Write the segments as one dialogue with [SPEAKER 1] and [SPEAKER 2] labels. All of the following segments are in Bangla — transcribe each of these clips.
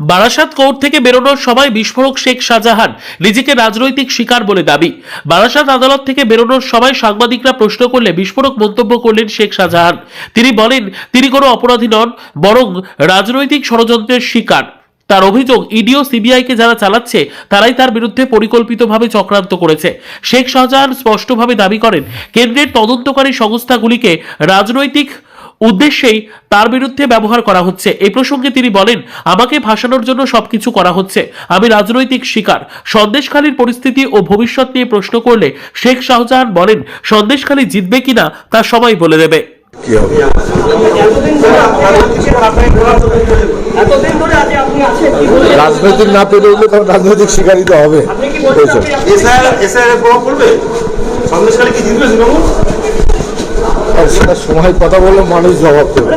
[SPEAKER 1] বারাসাত কোর্ট থেকে বেরোনোর সময় বিস্ফোরক শেখ শাহজাহান নিজেকে রাজনৈতিক শিকার বলে দাবি। বারাসাত আদালত থেকে বেরোনোর সময় সাংবাদিকরা প্রশ্ন করলে বিস্ফোরক মন্তব্য করলেন শেখ শাহজাহান। তিনি বলেন, তিনি কোনো অপরাধী নন, বরং রাজনৈতিক ষড়যন্ত্রের শিকার। তার অভিযোগ, ইডিও সিবিআইকে যারা চালাচ্ছে, তারাই তার বিরুদ্ধে পরিকল্পিতভাবে চক্রান্ত করেছে। শেখ শাহজাহান স্পষ্টভাবে দাবি করেন, কেন্দ্রের তদন্তকারী সংস্থাগুলিকে রাজনৈতিক উদ্দেশ্যেই তার বিরুদ্ধে ব্যবহার করা হচ্ছে। এই প্রসঙ্গে তিনি বলেন আমাকে ভাসানোর জন্য সবকিছু করা হচ্ছে। আমি রাজনৈতিক শিকার। সন্দেশখালীর পরিস্থিতি ও ভবিষ্যৎ নিয়ে প্রশ্ন করলে শেখ শাহজাহান বলেন সন্দেশখালী জিতবে কিনা তা সবাই বলে দেবে।
[SPEAKER 2] রাজনৈতিক না পেরে উঠলে তখন রাজনৈতিক শিকারই তো হবে।
[SPEAKER 3] আপনি কি
[SPEAKER 4] জিতবে
[SPEAKER 2] সেটা সময় কথা বললে মানুষ জবাব দেবে।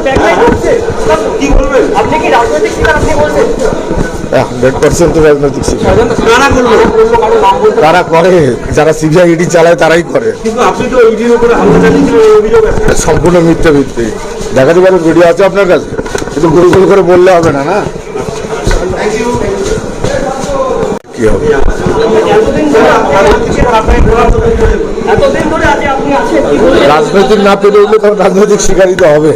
[SPEAKER 2] হান্ড্রেড পার্সেন্ট তো রাজনৈতিক তারা করে যারা সিবিআই ইডি চালায় তারাই করে।
[SPEAKER 4] আছে।
[SPEAKER 2] সম্পূর্ণ মিথ্যে ভিত্তি দেখা দেখাতে পারেন ভিডিও আছে আপনার কাছে। কিন্তু গুলো গুলো করে বললে হবে না না? কি হবে? রাজনৈতিক না পেরে উঠলে তখন রাজনৈতিক শিকারই তো হবে।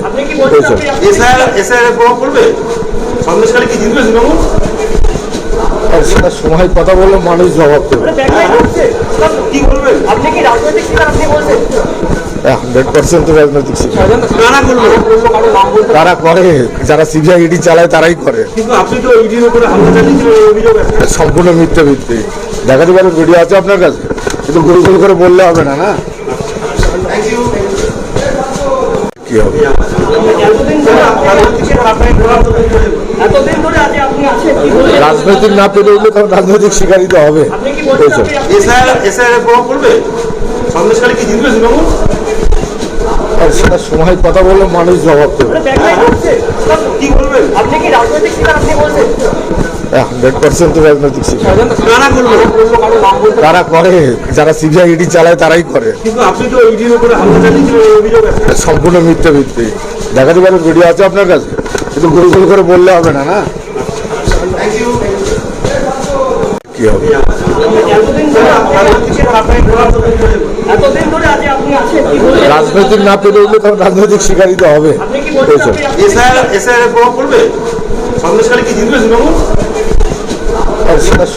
[SPEAKER 2] সেটা সময় কথা বললে মানুষ জবাব দেবে। হান্ড্রেড পার্সেন্ট তো রাজনৈতিক শিকার তারা করে যারা সিবিআই ইডি চালায় তারাই করে।
[SPEAKER 4] কিন্তু আপনি তো ইডির উপরে হামলা চালিয়েছিলেন এই অভিযোগ আছে।
[SPEAKER 2] সম্পূর্ণ মিথ্যে ভিত্তি দেখাতে পারেন ভিডিও আছে আপনার কাছে। কিন্তু গুলো গুলো করে বললে হবে না না? কি
[SPEAKER 3] বলছেন
[SPEAKER 2] রাজনৈতিক না পেরে উঠলে তখন রাজনৈতিক শিকারই তো হবে। সেটা সময় কথা বললে মানুষ জবাব দেবে?
[SPEAKER 4] কি করবে
[SPEAKER 3] আপনি কি রাজনৈতিক আপনি
[SPEAKER 2] হান্ড্রেড পার্সেন্ট তো রাজনৈতিক
[SPEAKER 4] কারা
[SPEAKER 2] তারা করে, যারা সিবিআই ইডি চালায় তারাই করে। সম্পূর্ণ মিথ্যে ভিত্তি। দেখাতে পারেন ভিডিও আছে আপনার কাছে। কিন্তু গুলো গুলো করে বললে হবে না না? কি হবে? রাজনৈতিক না পেরে উঠলে তখন রাজনৈতিক শিকারই তো হবে
[SPEAKER 4] সন্দেশকালে কি জিতবে তৃণমূল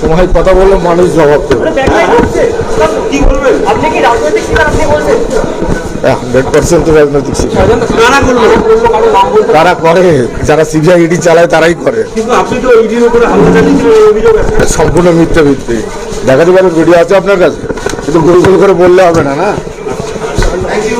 [SPEAKER 2] সময় কথা বললে মানুষ জবাব দেবে।
[SPEAKER 3] আপনি backline
[SPEAKER 4] কি করবে
[SPEAKER 3] আপনি কি রাজনৈতিক আপনি বলছেন?
[SPEAKER 2] হান্ড্রেড পার্সেন্ট তো রাজনৈতিক শিকার।
[SPEAKER 4] কারা
[SPEAKER 2] তারা যারা সিবিআই ইডি চালায় তারাই করে। সম্পূর্ণ মিথ্যে ভিত্তি। দেখাতে পারেন ভিডিও আছে আপনার কাছে। কিন্তু গুলো গুলো করে বললে হবে না না?
[SPEAKER 4] Thank you